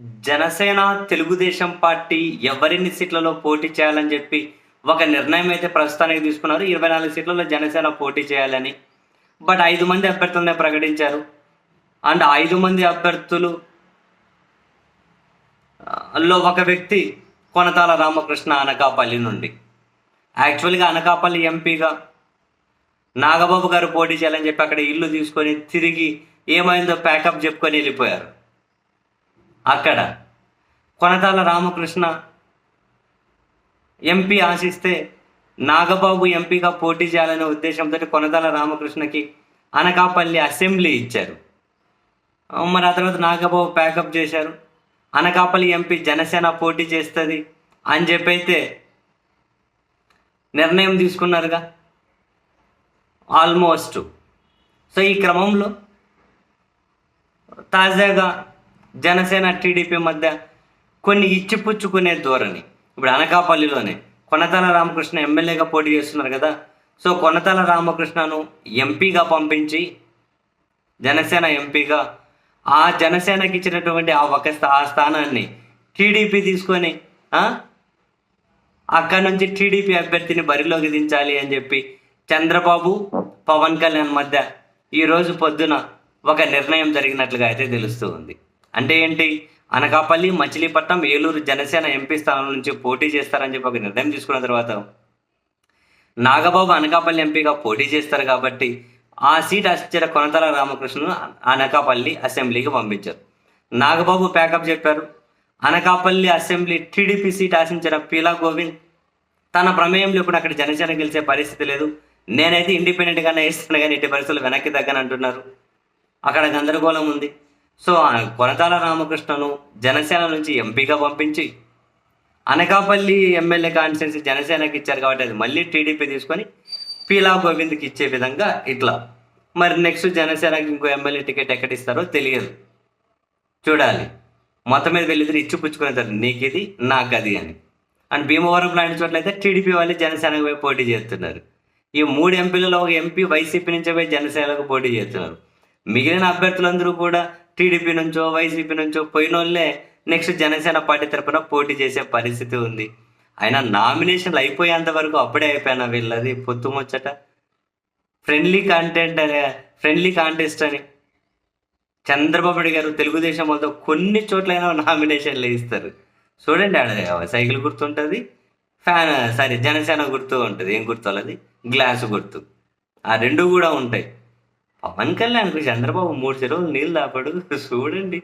Janasena Telugu Desam party ఎవరిన్ని సీట్లలో పోటీ చేయాలని చెప్పి ఒక నిర్ణయం అయితే ప్రస్తుతానికి తీసుకున్నారు. ఇరవై నాలుగు సీట్లలో జనసేన పోటీ చేయాలని. బట్ ఐదు మంది అభ్యర్థులనే ప్రకటించారు. అండ్ ఐదు మంది అభ్యర్థులు లో ఒక వ్యక్తి కొనతాల రామకృష్ణ అనకాపల్లి నుండి. యాక్చువల్గా అనకాపల్లి ఎంపీగా నాగబాబు గారు పోటీ చేయాలని చెప్పి అక్కడ ఇల్లు తీసుకొని తిరిగి ఏమైందో ప్యాకప్ చెప్పుకొని వెళ్ళిపోయారు. అక్కడ కొనతాల రామకృష్ణ ఎంపీ ఆశిస్తే నాగబాబు ఎంపీగా పోటీ చేయాలనే ఉద్దేశంతో కొనతాల రామకృష్ణకి అనకాపల్లి అసెంబ్లీ ఇచ్చారు. మరి ఆ తర్వాత నాగబాబు ప్యాకప్ చేశారు. అనకాపల్లి ఎంపీ జనసేన పోటీ చేస్తుంది అని చెప్పైతే నిర్ణయం తీసుకున్నారుగా. ఆల్మోస్ట్ సో ఈ క్రమంలో తాజాగా జనసేన టీడీపీ మధ్య కొన్ని ఇచ్చిపుచ్చుకునే ధోరణి. ఇప్పుడు అనకాపల్లిలోనే కొనతాల రామకృష్ణ ఎమ్మెల్యేగా పోటీ చేస్తున్నారు కదా. సో కొనతాల రామకృష్ణను ఎంపీగా పంపించి జనసేన ఎంపీగా ఆ జనసేనకి ఇచ్చినటువంటి ఆ ఒక ఆ స్థానాన్ని టీడీపీ తీసుకొని అక్కడి అక్కడ నుంచి టీడీపీ అభ్యర్థిని బరిలోకి దించాలి అని చెప్పి చంద్రబాబు పవన్ కళ్యాణ్ మధ్య ఈరోజు పొద్దున ఒక నిర్ణయం జరిగినట్లుగా అయితే తెలుస్తూ ఉంది. అంటే ఏంటి? అనకాపల్లి మచిలీపట్నం ఏలూరు జనసేన ఎంపీ స్థానం నుంచి పోటీ చేస్తారని చెప్పి ఒక నిర్ణయం తీసుకున్న తర్వాత నాగబాబు అనకాపల్లి ఎంపీగా పోటీ చేస్తారు కాబట్టి ఆ సీట్ అచ్చిన కొనతల రామకృష్ణను అనకాపల్లి అసెంబ్లీకి పంపించారు. నాగబాబు ప్యాకప్ చెప్పారు. అనకాపల్లి అసెంబ్లీ టీడీపీ సీట్ ఆశించిన పీలా గోవింద్ తన ప్రమేయంలో ఇప్పుడు అక్కడ జనసేన గెలిచే పరిస్థితి లేదు. నేనైతే ఇండిపెండెంట్గానే వేస్తాను కానీ ఇటు పరిస్థితులు వెనక్కి తగ్గని అంటున్నారు అక్కడ గందరగోళం ఉంది. సో కొనతాల రామకృష్ణను జనసేన నుంచి ఎంపీగా పంపించి అనకాపల్లి ఎమ్మెల్యే కాన్స్టిట్యున్సీ జనసేనకి ఇచ్చారు కాబట్టి అది మళ్ళీ టీడీపీ తీసుకొని పీలా గోవింద్కి ఇచ్చే విధంగా ఇట్లా. మరి నెక్స్ట్ జనసేనకి ఇంకో ఎమ్మెల్యే టికెట్ ఎక్కడ ఇస్తారో తెలియదు. చూడాలి. మొత్తం మీద వెళ్ళిద్దరు ఇచ్చి పుచ్చుకునేతారు నీకు ఇది నాకు అది అని. అండ్ భీమవరం లాంటి చోట్లయితే టీడీపీ వాళ్ళు జనసేనకు పోయి పోటీ చేస్తున్నారు. ఈ మూడు ఎంపీలలో ఒక ఎంపీ వైసీపీ నుంచే పోయి జనసేనకు పోటీ చేస్తున్నారు. మిగిలిన అభ్యర్థులందరూ కూడా టీడీపీ నుంచో వైసీపీ నుంచో పోయిన వాళ్ళే నెక్స్ట్ జనసేన పార్టీ తరపున పోటీ చేసే పరిస్థితి ఉంది. అయినా నామినేషన్లు అయిపోయేంత వరకు అప్పుడే అయిపోయినా వీళ్ళది పొత్తు ముచ్చట. ఫ్రెండ్లీ కాంటెంట్ అనే ఫ్రెండ్లీ కాంటెస్ట్ అని. చంద్రబాబు నాయుడు గారు తెలుగుదేశం వాళ్ళతో కొన్ని చోట్లైనా నామినేషన్లు ఇస్తారు చూడండి ఆడ సైకిల్ గుర్తుంటుంది ఫ్యాన్ సారీ జనసేన గుర్తు ఉంటుంది. ఏం గుర్తు వాళ్ళది? గ్లాసు గుర్తు. ఆ రెండు కూడా ఉంటాయి. పవన్ కళ్యాణ్ చంద్రబాబు మూడు చెరువులు నీళ్ళు దాపాడు చూడండి.